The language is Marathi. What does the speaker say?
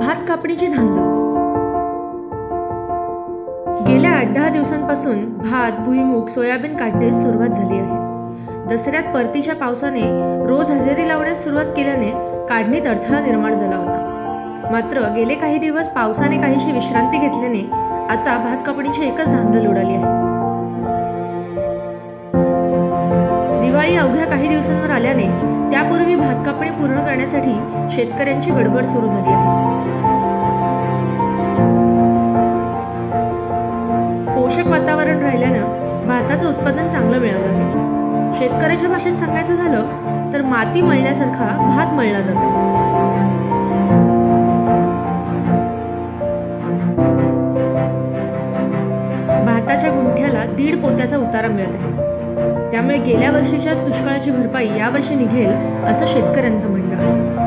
भात कापणीची धांदल. गेल्या आठ दहा दिवसांपासून भात भुईमूग सोयाबीन काढण्यास सुरुवात झाली आहे. दसऱ्यात परतीच्या पावसाने रोज हजेरी लावण्यास सुरुवात केल्याने काढणीत अडथळा निर्माण झाला होता. मात्र गेले काही दिवस पावसाने काहीशी विश्रांती घेतल्याने आता भात कापणीची एकच धांदल उडाली आहे. दिवाळी अवघ्या काही दिवसांवर आल्याने त्यापूर्वी करण्यासाठी शेतकऱ्यांची गडबड सुरू झाली आहे. पोषक वातावरण राहिल्यानं भाताचं उत्पादन चांगलं मिळालं आहे. शेतकऱ्याच्या भाषेत सांगायचं झालं तर माती मळल्यासारखा भात मळला जात आहे. भाताच्या गुंठ्याला दीड पोत्याचा उतारा मिळत आहे. त्यामुळे गेल्या वर्षीच्या दुष्काळाची भरपाई यावर्षी निघेल असं शेतकऱ्यांचं म्हणणं आहे.